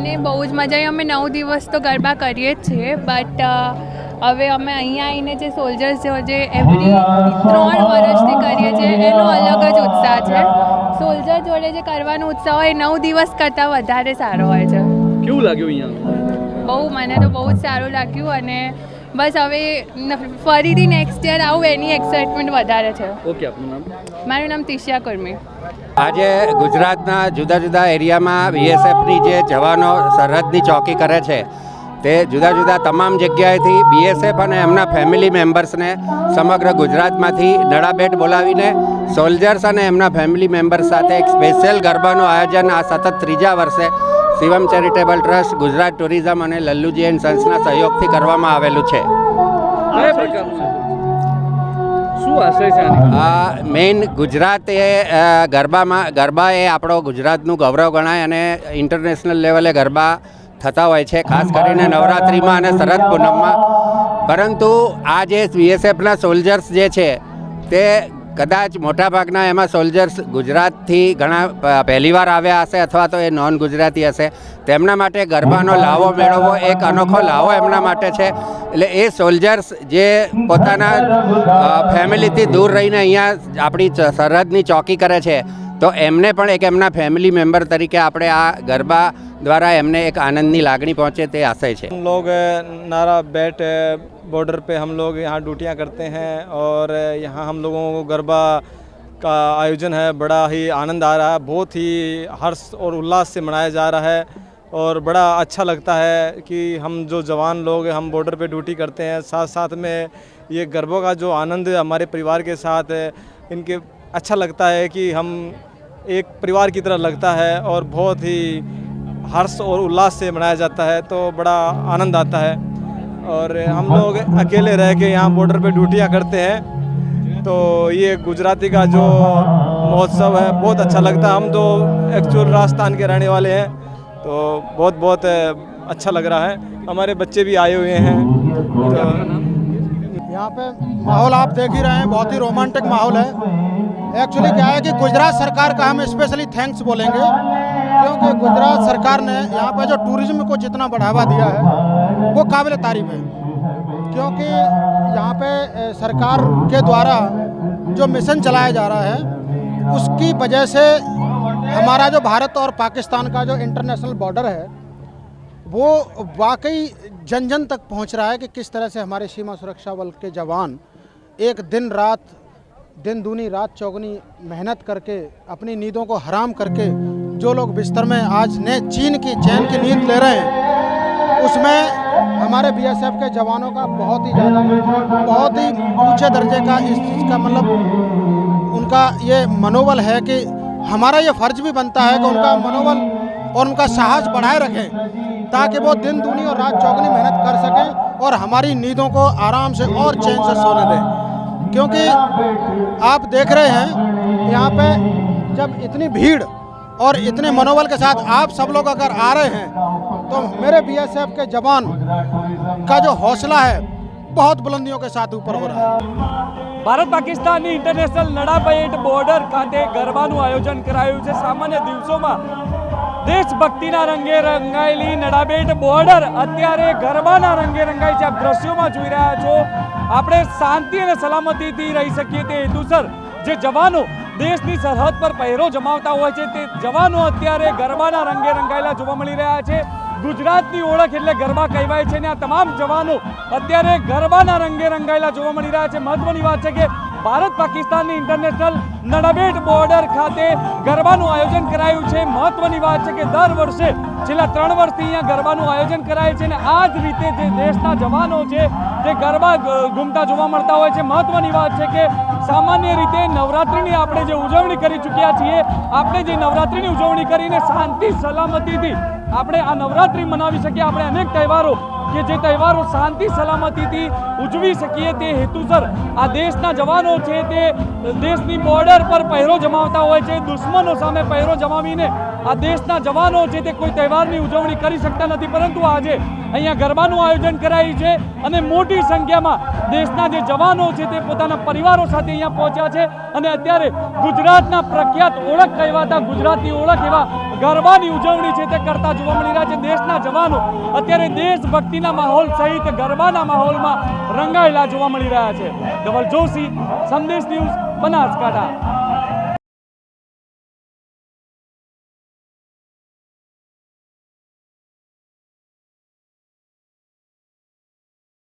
મને બહુ જ મજા આવી. અમે નવ દિવસ તો ગરબા કરીએ જ છીએ બટ હવે અમે અહીંયા આવીને જે સોલ્જર્સ જે એવરી ત્રણ વર્ષથી કરીએ છીએ એનો અલગ જ ઉત્સાહ છે. સોલ્જર જોડે જે કરવાનો ઉત્સાહ હોય એ નવ દિવસ કરતાં વધારે સારો હોય છે. કેવું લાગ્યું અહીંયા? બહુ મને તો બહુ જ સારું લાગ્યું અને બસ હવે ફરીથી નેક્સ્ટ યર આવું એની એક્સાઇટમેન્ટ વધારે છે. ઓકે આપનું નામ? મારું નામ તિશિયા કુર્મી. આજે ગુજરાતના જુદા જુદા એરિયામાં બીએસએફની જે જવાનો સરહદની ચોકી કરે છે તે જુદા જુદા તમામ જગ્યાએથી બીએસએફ અને એમના ફેમિલી મેમ્બર્સને સમગ્ર ગુજરાતમાંથી નડાબેટ બોલાવીને સોલ્જર્સ અને એમના ફેમિલી મેમ્બર્સ સાથે એક સ્પેશિયલ ગરબાનું આયોજન આ સતત ત્રીજા વર્ષે Shivam charitable trust Gujarat tourism અને લલ્લુજી એન્ડ સન્સના સહયોગથી કરવામાં આવેલું છે. શું આશય છે મેઇન ગુજરાત એ ગરબામાં ગરબા એ આપણો ગુજરાતનું ગૌરવ ગણાય અને ઇન્ટરનેશનલ લેવલે ગરબા થતા હોય છે ખાસ કરીને નવરાત્રિમાં અને શરદ પૂનમમાં. પરંતુ આ જે બીએસએફના સોલ્જર્સ જે છે તે કદાચ મોટાભાગના એમાં સોલ્જર્સ ગુજરાતથી ઘણા પહેલીવાર આવ્યા હશે અથવા તો એ નોન ગુજરાતી હશે. તેમના માટે ગરબાનો લાવો મેળવવો એક અનોખો લાવો એમના માટે છે. એટલે એ સોલ્જર્સ જે પોતાના ફેમિલીથી દૂર રહીને અહીંયા આપણી સરહદની ચોકી કરે છે તો એમને પણ એક એમના ફેમિલી મેમ્બર તરીકે આપણે આ ગરબા દ્વારા એમને એક આનંદની લાગણી પહોંચે તે આશય છે हम लोग अ, नारा बैट बॉर्डर पे हम लोग यहाँ ड्यूटियाँ करते हैं और अ, यहाँ हम लोगों को गरबा का आयोजन है बड़ा ही आनंद आ रहा है बहुत ही हर्ष और उल्लास से मनाया जा रहा है और बड़ा अच्छा लगता है कि हम जो जवान लोग हैं, हम बॉर्डर पे ड्यूटी करते हैं साथ साथ में ये गरबों का जो आनंद हमारे परिवार के साथ है, इनके अच्छा लगता है कि हम एक परिवार की तरह लगता है और बहुत ही हर्ष और उल्लास से मनाया जाता है तो बड़ा आनंद आता है। और हम लोग अकेले रह के यहाँ बॉर्डर पे ड्यूटियाँ करते हैं तो ये गुजराती का जो महोत्सव है, बहुत अच्छा लगता है। हम तो एक्चुअल राजस्थान के रहने वाले हैं तो बहुत बहुत अच्छा लग रहा है। हमारे बच्चे भी आए हुए हैं तो यहाँ पे माहौल आप देख ही रहे हैं, बहुत ही रोमांटिक माहौल है। एक्चुअली क्या है कि गुजरात सरकार का हम स्पेशली थैंक्स बोलेंगे, क्योंकि गुजरात सरकार ने यहाँ पर जो टूरिज़्म को जितना बढ़ावा दिया है, वो काबिल तारीफ़ है। क्योंकि यहाँ पे सरकार के द्वारा जो मिशन चलाया जा रहा है, उसकी वजह से हमारा जो भारत और पाकिस्तान का जो इंटरनेशनल बॉर्डर है, वो वाकई जन जन तक पहुँच रहा है कि किस तरह से हमारे सीमा सुरक्षा बल के जवान एक दिन रात दिन दूनी रात चौगनी मेहनत करके, अपनी नींदों को हराम करके, जो लोग बिस्तर में आज ने चीन की चैन की नींद ले रहे हैं, उसमें हमारे बीएसएफ के जवानों का बहुत ही ज़्यादा, बहुत ही ऊँचे दर्जे का इस चीज़ का मतलब उनका ये मनोबल है कि हमारा ये फ़र्ज़ भी बनता है कि उनका मनोबल और उनका साहस बढ़ाए रखें, ताकि वो दिन दूनी और रात चौगनी मेहनत कर सकें और हमारी नींदों को आराम से और चैन से सोने दें। क्योंकि आप देख रहे हैं यहाँ पे जब इतनी भीड़ और इतने मनोबल के साथ आप सब लोग अगर आ रहे हैं तो मेरे बीएसएफ के जवान का जो हौसला है बहुत बुलंदियों के साथ ऊपर हो रहा है ભારત પાકિસ્તાનની ઇન્ટરનેશનલ નડાબેટ બોર્ડર ખાતે ગરબાનું આયોજન કરાયું છે સામાન્ય દિવસોમાં દેશભક્તિના રંગે રંગાયેલી નડાબેટ બોર્ડર અત્યારે ગરબાના રંગે રંગાઈ છે. આપ દ્રશ્યોમાં જોઈ રહ્યા છો. આપણે શાંતિ અને સલામતીથી રહી શકીએ તે હેતુસર જે જવાનો દેશની સરહદ પર પહેરો જમાવતા હોય છે, તે જવાનો અત્યારે ગરબાના રંગે રંગાયેલા જોવા મળી રહ્યા છે. ગુજરાતની ઓળખ એટલે ગરબા કહેવાય છે ને આ તમામ જવાનો અત્યારે ગરબાના રંગે રંગાયેલા જોવા મળી રહ્યા છે. મહત્વની વાત છે કે ભારત પાકિસ્તાનની ઇન્ટરનેશનલ નડબેટ બોર્ડર ખાતે ગરબાનું આયોજન કરાયું છે. મહત્વની વાત છે કે દર વર્ષે છેલ્લા ત્રણ વર્ષથી અહીંયા ગરબાનું આયોજન કરાય છે અને આ જ રીતે જે દેશના જવાનો છે તે ગરબા ઘૂમતા જોવા મળતા હોય છે. મહત્વની વાત છે કે સામાન્ય રીતે નવરાત્રિની આપણે જે ઉજવણી કરી ચૂક્યા છીએ, આપણે જે નવરાત્રિની ઉજવણી કરીને શાંતિ, સલામતીથી આપણે આ નવરાત્રિ મનાવી શકીએ. આપણે અનેક તહેવારો કે જે તહેવારો શાંતિ, સલામતીથી ઉજવી શકીએ તે હેતુસર આ દેશના જવાનો છે તે દેશની બોર્ડર પર પહેરો જમાવતા હોય છે. દુશ્મનો સામે પહેરો જમાવીને આ દેશના જવાનો છે તે કોઈ તહેવારની ઉજવણી કરી શકતા નથી. પરંતુ આજે અહીંયા ગરબાનું આયોજન કરાયું છે અને મોટી સંખ્યામાં દેશના જે જવાનો છે તે પોતાના પરિવારો સાથે અહીંયા પહોંચ્યા છે. અને અત્યારે ગુજરાતના પ્રખ્યાત ઓળખ કહેવાતા ગુજરાતની ઓળખ એવા ગરબાની ઉજવણી છે તે કરતા જોવા મળી રહ્યા છે. દેશના જવાનો અત્યારે દેશભક્તિના માહોલ સહિત ગરબાના માહોલમાં રંગાયેલા જોવા મળી રહ્યા છે. ધવલ જોશી સંદેશ ન્યૂઝ, બનાસકાંઠા.